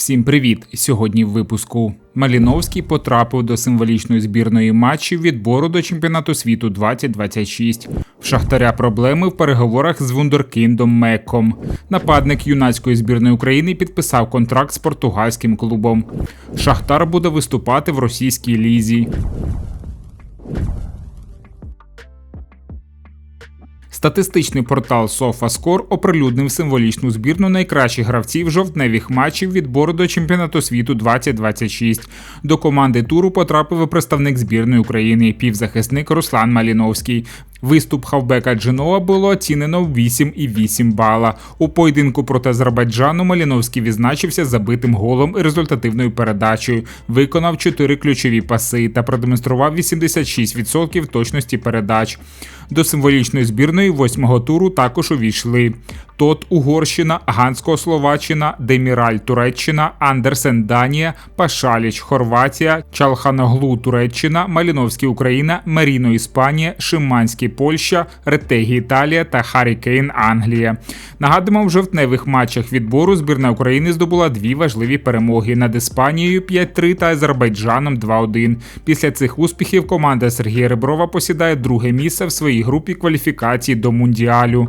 Всім привіт! Сьогодні в випуску Маліновський потрапив до символічної збірної матчів відбору до чемпіонату світу 2026. В Шахтаря проблеми в переговорах з вундеркіндом Меком. Нападник юнацької збірної України підписав контракт з португальським клубом. Шахтар буде виступати в російській лізі. Статистичний портал SofaScore оприлюднив символічну збірну найкращих гравців жовтневих матчів відбору до чемпіонату світу 2026. До команди туру потрапив представник збірної України, півзахисник Руслан Маліновський. Виступ хавбека Джиноа було оцінено в 8,8 бала. У поєдинку проти Азербайджану Маліновський відзначився забитим голом і результативною передачею, виконав 4 ключові паси та продемонстрував 86% точності передач. До символічної збірної восьмого туру також увійшли Тот Угорщина, Гансько Словаччина, Деміраль Туреччина, Андерсен Данія, Пашаліч Хорватія, Чалханоглу Туреччина, Маліновський Україна, Маріно Іспанія, Шиманський Польща, Ретегі Італія та Харі Кейн Англія. Нагадуємо, в жовтневих матчах відбору збірна України здобула дві важливі перемоги над Іспанією 5-3 та Азербайджаном 2-1. Після цих успіхів команда Сергія Реброва посідає друге місце в своїй групі кваліфікації до Мундіалю.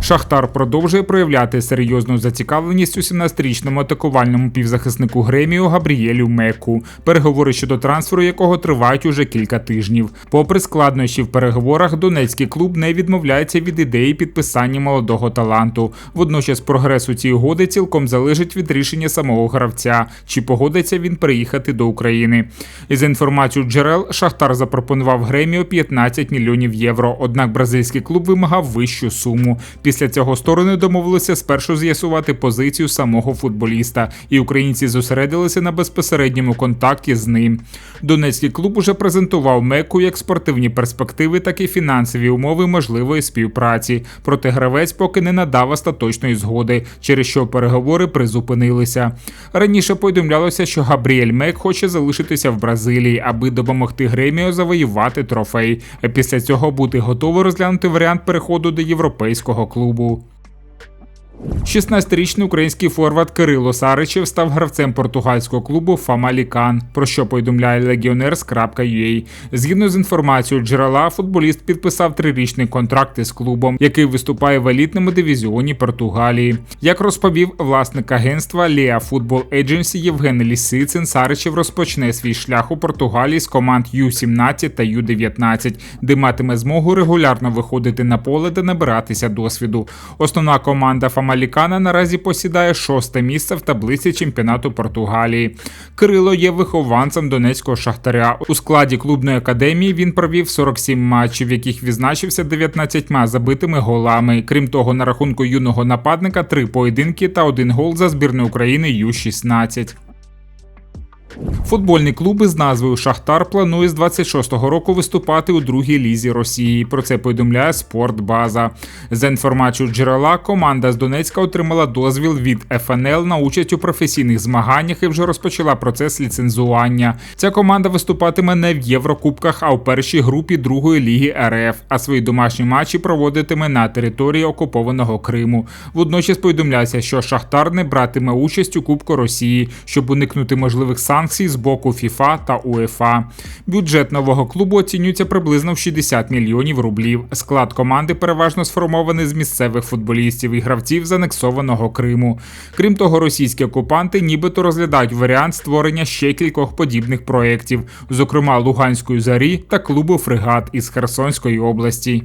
Шахтар продовжує проявляти серйозну зацікавленість у 17-річному атакувальному півзахиснику Гремію Габріелю Меку, переговори щодо трансферу якого тривають уже кілька тижнів. Попри складнощі в переговорах, донецький клуб не відмовляється від ідеї підписання молодого таланту. Водночас прогрес у цій угоди цілком залежить від рішення самого гравця, чи погодиться він приїхати до України. Із інформацією джерел Шахтар запропонував Гремію 15 мільйонів євро. Однак бразильський клуб вимагав вищу суму. Після цього сторони домовилися спершу з'ясувати позицію самого футболіста, і українці зосередилися на безпосередньому контакті з ним. Донецький клуб уже презентував Меку як спортивні перспективи, так і фінансові умови можливої співпраці. Проте гравець поки не надав остаточної згоди, через що переговори призупинилися. Раніше повідомлялося, що Габріель Мек хоче залишитися в Бразилії, аби допомогти Греміо завоювати трофей. Після цього бути готово розглянути варіант переходу до європейського клубу клубу. 16-річний український форвард Кирило Саричев став гравцем португальського клубу Фамалікан, про що повідомляє Legioners.ua. Згідно з інформацією джерела, футболіст підписав трирічний контракт із клубом, який виступає в елітному дивізіоні Португалії. Як розповів власник агентства Lea Football Agency Євген Лісицин, Саричев розпочне свій шлях у Португалії з команд Ю-17 та Ю-19, де матиме змогу регулярно виходити на поле та набиратися досвіду. Основна команда Фамалікан Малікана наразі посідає шосте місце в таблиці чемпіонату Португалії. Кирило є вихованцем донецького шахтаря. У складі клубної академії він провів 47 матчів, в яких відзначився 19 забитими голами. Крім того, на рахунку юного нападника три поєдинки та один гол за збірну України Ю-16. Футбольний клуб із назвою Шахтар планує з 26-го року виступати у другій лізі Росії. Про це повідомляє Спортбаза. За інформацією джерела, команда з Донецька отримала дозвіл від ФНЛ на участь у професійних змаганнях і вже розпочала процес ліцензування. Ця команда виступатиме не в Єврокубках, а у першій групі другої ліги РФ. А свої домашні матчі проводитиме на території окупованого Криму. Водночас повідомляється, що Шахтар не братиме участь у Кубку Росії, щоб уникнути можливих санкцій з боку ФІФА та УЕФА. Бюджет нового клубу оцінюється приблизно в 60 мільйонів рублів. Склад команди переважно сформований з місцевих футболістів і гравців з анексованого Криму. Крім того, російські окупанти нібито розглядають варіант створення ще кількох подібних проєктів, зокрема Луганської зарі та клубу Фрегат із Херсонської області.